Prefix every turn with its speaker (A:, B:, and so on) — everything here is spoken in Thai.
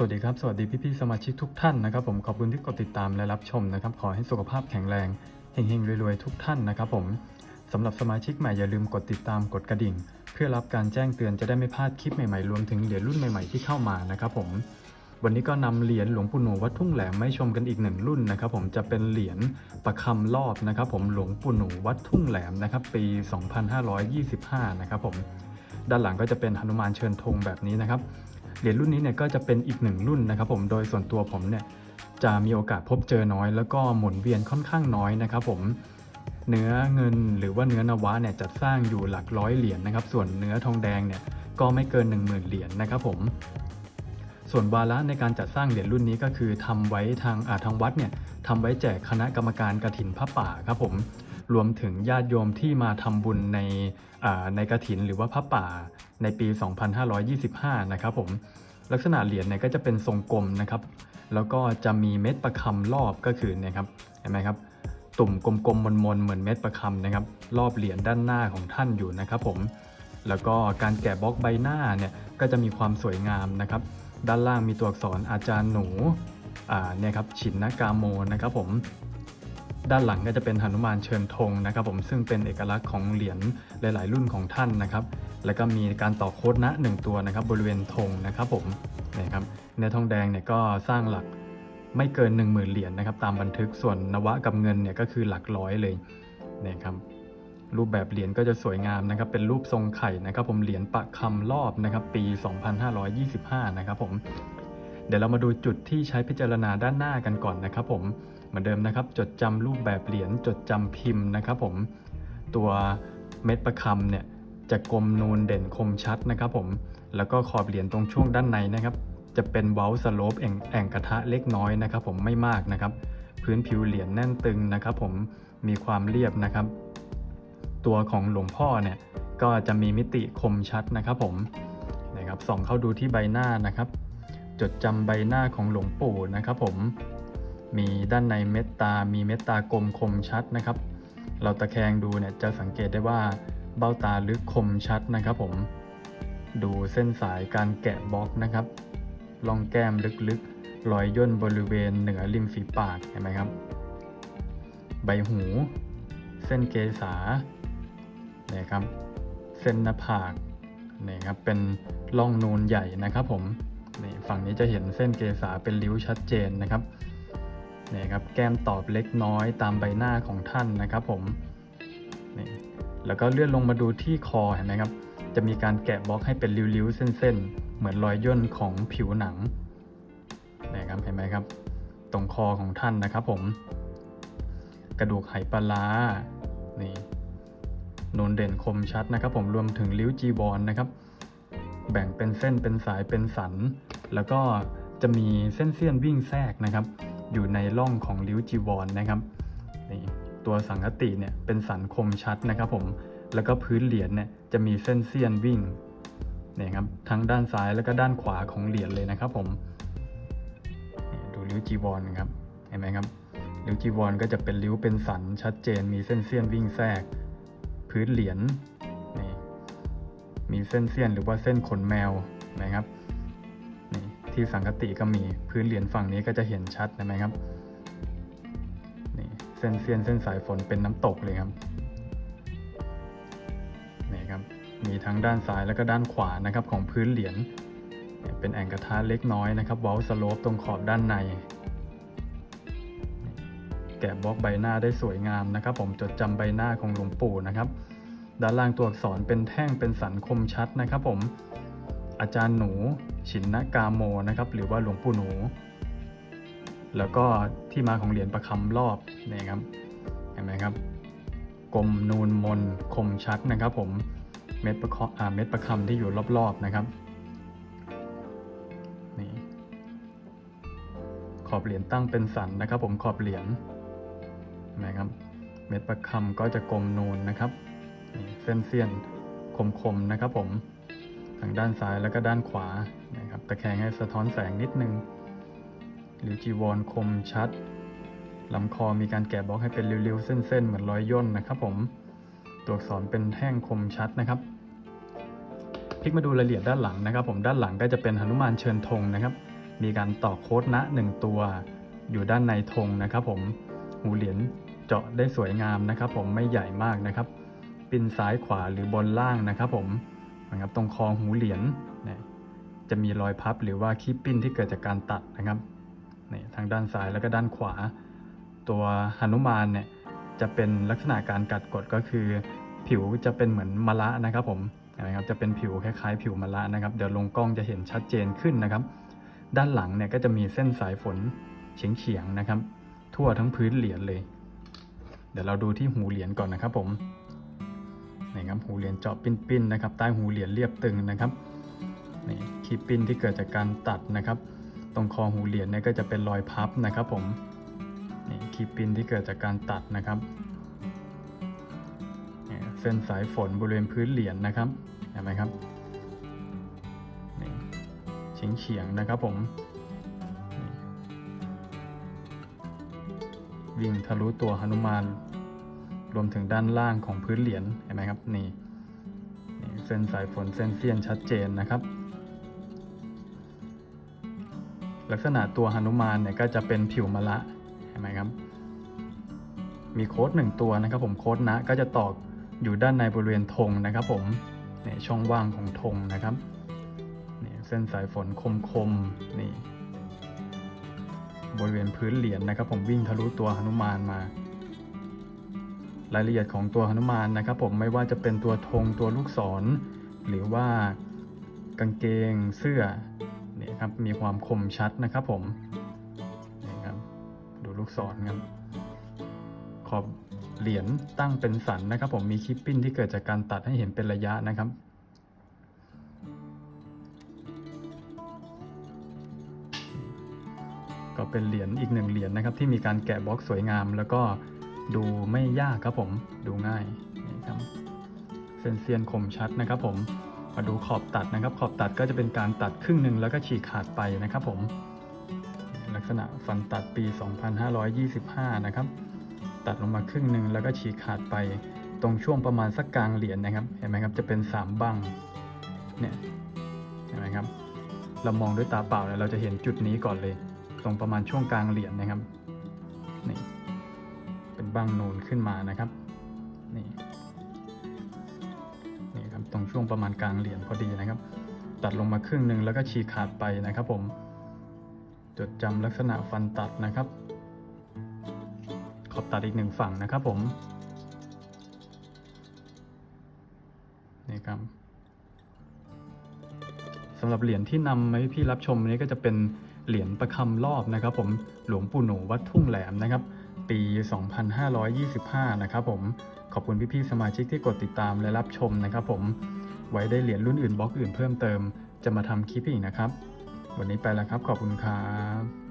A: สวัสดีครับ สวัสดีพี่ๆสมาชิกทุกท่านนะครับผมขอบคุณที่กดติดตามและรับชมนะครับ ขอให้สุขภาพแข็งแรงเฮงๆรวยๆทุกท่านนะครับผมสำหรับสมาชิกใหม่อย่าลืมกดติดตามกดกระดิ่ง เพื่อรับการแจ้งเตือนจะได้ไม่พลาดคลิปใหม่ๆรวมถึงเหรียญรุ่นใหม่ๆที่เข้ามานะครับผมวันนี้ก็นำเหรียญหลวงปู่หนูวัดทุ่งแหลมมาให้ชมกันอีกหนึ่งรุ่นนะครับผมจะเป็นเหรียญประคำรอบนะครับผมหลวงปู่หนูวัดทุ่งแหลมนะครับปี 2525 นะครับผมด้านหลังก็จะเป็นหนุมานเชิญธงแบบนี้นะครับ เหรียญรุ่นนี้เนี่ยก็จะเป็นอีกหนึ่งรุ่นนะครับผมโดยส่วนตัวผมเนี่ยจะมีโอกาสพบเจอน้อย แล้วก็หมุนเวียนค่อนข้างน้อยนะครับผมเนื้อเงินหรือว่าเนื้อนวะเนี่ยจะสร้างอยู่หลักร้อยเหรียญนะครับ ส่วนเนื้อทองแดงเนี่ยก็ไม่เกิน 1 0,000 เหรียญนะครับผมส่วนวาระในการจัดสร้างเหรียญรุ่นนี้ก็คือทำไว้ทางอาทางวัดเนี่ยทำไว้แจกคณะกรรมการกระถินพระป่าครับผมรวมถึงญาติโยมที่มาทำบุญในอ่าในกระถินหรือว่าพระป่า ในปี 2525 นะครับผม ลักษณะเหรียญเนี่ยก็จะเป็นทรงกลมนะครับ แล้วก็จะมีเม็ดประคำรอบก็คือเนี่ยครับ เห็นไหมครับ ตุ่มกลมๆมนๆเหมือนเม็ดประคำนะครับ รอบเหรียญด้านหน้าของท่านอยู่นะครับผม แล้วก็การแกะบล็อกใบหน้าเนี่ยก็จะมีความสวยงามนะครับ ด้านล่างมีตัวอักษรอาจารย์หนูอ่าเนี่ยครับฉินนากาโมนะครับผมด้านหลังก็จะเป็นหนุมานเชิญธงนะครับผมซึ่งเป็นเอกลักษณ์ของเหรียญหลาย ๆ รุ่นของท่านนะครับ แล้วก็มีการต่อโคดนะหนึ่งตัวนะครับบริเวณธงนะครับผมนะครับเนื้อทองแดงเนี่ยก็สร้างหลักไม่เกิน 1 0,000 เหรียญนะครับตามบันทึกส่วนนวะกับเงินเนี่ยก็คือหลักร้อยเลยเนี่ยครับรูปแบบเหรียญก็จะสวยงามนะครับเป็นรูปทรงไข่นะครับผมเหรียญประคำรอบนะครับปี 2525 นะครับผมเดี๋ยวเรามาดูจุดที่ใช้พิจารณาด้านหน้ากันก่อนนะครับผมเหมือนเดิมนะครับจดจำรูปแบบเหรียญจดจำพิมพ์นะครับผมตัวเม็ดประคำเนี่ย จะกลมนูนเด่นคมชัดนะครับผม แล้วก็ขอบเหรียญตรงช่วงด้านในนะครับ จะเป็นเว้าสโลปแอ่งแอ่งกระทะเล็กน้อยนะครับ ผมไม่มากนะครับ พื้นผิวเหรียญแน่นตึงนะครับ ผมมีความเรียบนะครับ ตัวของหลวงพ่อเนี่ยก็จะมีมิติคมชัดนะครับ ผมนะครับส่องเข้าดูที่ใบหน้านะครับ จดจำใบหน้าของหลวงปู่นะครับ ผมมีด้านในเม็ดตา มีเม็ดตากลมคมชัดนะครับ เราตะแคงดูเนี่ยจะสังเกตได้ว่า เบ้าตาลึกคมชัดนะครับผม ดูเส้นสายการแกะบล็อกนะครับร่องแก้มลึกๆ รอยย่นบริเวณเหนือริมฝีปากเห็นไหมครับ ใบหู เส้นเกษาเนี่ยครับ เส้นหน้าผากนี่ครับ เป็นร่องนูนใหญ่นะครับผมนี่ฝั่งนี้จะเห็นเส้นเกษาเป็นริ้วชัดเจนนะครับนี่ครับ แก้มตอบเล็กน้อยตามใบหน้าของท่านนะครับผมนี่ แล้วก็เลื่อนลงมาดูที่คอเห็นไหมครับ จะมีการแกะบล็อกให้เป็นริ้วๆเส้นๆ เหมือนรอยย่นของผิวหนังนี่ครับเห็นไหมครับ ตรงคอของท่านนะครับผม กระดูกไหปลาร้านี่นูนเด่นคมชัดนะครับ ผมรวมถึงริ้วจีวรนะครับ แบ่งเป็นเส้นเป็นสายเป็นสัน แล้วก็จะมีเส้นเสี้ยนวิ่งแทรกนะครับ อยู่ในร่องของริ้วจีวรนะครับนี่ ตัวสังกติเนี่ยเป็นสันคมชัดนะครับผมแล้วก็พื้นเหรียญเนี่ยจะมีเส้นเสี้ยนวิ่งเนี่ยครับทั้งด้านซ้ายแล้วก็ด้านขวาของเหรียญเลยนะครับผมนี่ดูริ้วจีวรครับเห็นไหมครับริ้วจีวรก็จะเป็นริ้วเป็นสันชัดเจน มีเส้นเสี้ยนวิ่งแทรก พื้นเหรียญนี่มีเส้นเสี้ยนหรือว่าเส้นขนแมวนะครับนี่ที่สังกติก็มีพื้นเหรียญฝั่งนี้ก็จะเห็นชัดนะไหมครับ เส้นเสี้ยนเส้นสายฝนเป็นน้ำตกเลยครับนี่ครับมีทั้งด้านซ้ายแล้วก็ด้านขวานะครับของพื้นเหรียญเป็นแอ่งกระทะเล็กน้อยนะครับเว้าสโลปตรงขอบด้านใน แกะบล็อกใบหน้าได้สวยงามนะครับ ผมจดจำใบหน้าของหลวงปู่นะครับด้านล่างตัวอักษรเป็นแท่งเป็นสันคมชัดนะครับ ผมอาจารย์หนู ชินนกาโมนะครับ หรือว่าหลวงปู่หนู แล้วก็ที่มาของเหรียญประคำรอบนี่ครับเห็นไหมครับกลมนูนมนคมชัดนะครับ ผมเม็ดประคอ่าเม็ดประคำที่อยู่รอบๆนะครับนี่ขอบเหรียญตั้งเป็นสันนะครับ ผมขอบเหรียญเห็นไหมครับ เม็ดประคำก็จะกลมนูนนะครับเส้นเสี้ยนคมๆนะครับ ผมทางด้านซ้ายแล้วก็ด้านขวานะครับตะแคงให้สะท้อนแสงนิดนึง หรือจีวรคมชัดลำคอมีการแกะบล็อกให้เป็นริ้วๆ เส้นๆ เหมือนรอยย่นนะครับผม ตัวอักษรเป็นแท่งคมชัดนะครับพลิกมาดูรายละเอียดด้านหลังนะครับ ผมด้านหลังก็จะเป็นหนุมานเชิญธงนะครับ มีการต่อโค้ดนะหนึ่งตัวอยู่ด้านในธงนะครับ ผมหูเหรียญเจาะได้สวยงามนะครับ ผมไม่ใหญ่มากนะครับ ปิ้นซ้ายขวาหรือบนล่างนะครับ ผมนะครับตรงคอหูเหรียญจะมีรอยพับหรือว่าขี้ปิ้นที่เกิดจากการตัดนะครับ นี่ทางด้านซ้ายแล้วก็ด้านขวา ตัวหนุมานเนี่ยจะเป็นลักษณะการกัดกดก็คือ ผิวจะเป็นเหมือนมะละนะครับผมนะครับจะเป็นผิวคล้ายๆ ผิวมะละนะครับ เดี๋ยวลงกล้องจะเห็นชัดเจนขึ้นนะครับ ด้านหลังเนี่ยก็จะมีเส้นสายฝนเฉียงๆนะครับ ทั่วทั้งพื้นเหรียญเลย เดี๋ยวเราดูที่หูเหรียญก่อนนะครับผมนี่ครับหูเหรียญเจาะปิ้นๆนะครับใต้หูเหรียญเรียบตึงนะครับนี่ขีดปิ้นที่เกิดจากการตัดนะครับ รงคอหูเหรียญเนี่ยก็จะเป็นรอยพับนะครับผมนี่ขีปินที่เกิดจากการตัดนะครับเส้นสายฝนบริเวณพื้นเหรียญนะครับเห็นไหมครับนี่เฉียงๆนะครับผมวิ่งทะลุตัวหนุมานรวมถึงด้านล่างของพื้นเหรียญเห็นไหมครับนี่นี่เส้นสายฝนเส้นเสี้ยนชัดเจนนะครับ ลักษณะตัวหนุมานเนี่ยก็จะเป็นผิวมะละเห็นไหมครับ มีโค้ดหนึ่งตัวนะครับ ผมโค้ดนะก็จะตอกอยู่ด้านในบริเวณธงนะครับ ผมเนี่ยช่องว่างของธงนะครับนี่เส้นสายฝนคมๆนี่บริเวณพื้นเหรียญนะครับ ผมวิ่งทะลุตัวหนุมานมา รายละเอียดของตัวหนุมานนะครับ ผมไม่ว่าจะเป็นตัวธงตัวลูกศร หรือว่ากางเกงเสื้อ นี่ยครับมีความคมชัดนะครับผมนี่ครับดูลูกศรครับขอบเหรียญตั้งเป็นสันนะครับ ผมมีคลิปปิ้นที่เกิดจากการตัดให้เห็นเป็นระยะนะครับก็เป็นเหรียญอีกหนึ่งเหรียญนะครับ ที่มีการแกะบล็อกสวยงาม แล้วก็ดูไม่ยากครับผมดูง่ายนี่ครับเส้นเซียนคมชัดนะครับผม มาดูขอบตัดนะครับ ขอบตัดก็จะเป็นการตัดครึ่งหนึ่งแล้วก็ฉีกขาดไปนะครับผม ลักษณะฟันตัดปี 2525 นะครับ ตัดลงมาครึ่งหนึ่งแล้วก็ฉีกขาดไป ตรงช่วงประมาณสักกลางเหรียญนะครับ เห็นไหมครับ จะเป็นสามบัง เนี่ย เห็นไหมครับ เรามองด้วยตาเปล่าเนี่ยเราจะเห็นจุดนี้ก่อนเลย ตรงประมาณช่วงกลางเหรียญนะครับ นี่ เป็นบังนูนขึ้นมานะครับ นี่ ช่วงประมาณกลางเหรียญพอดีนะครับ ตัดลงมาครึ่งหนึ่งแล้วก็ฉีกขาดไปนะครับผม จดจำลักษณะฟันตัดนะครับ ขอบตัดอีกหนึ่งฝั่งนะครับผมนี่ครับสำหรับเหรียญที่นำมาให้พี่รับชมนี้ก็จะเป็นเหรียญประคำรอบนะครับ ผมหลวงปู่หนูวัดทุ่งแหลมนะครับ ปี 2525 นะครับผมขอบคุณพี่ๆสมาชิกที่กดติดตามและรับชมนะครับผม ไว้ได้เหรียญรุ่นอื่นบล็อกอื่นเพิ่มเติม จะมาทำคลิปอีกนะครับ วันนี้ไปแล้วครับ ขอบคุณครับ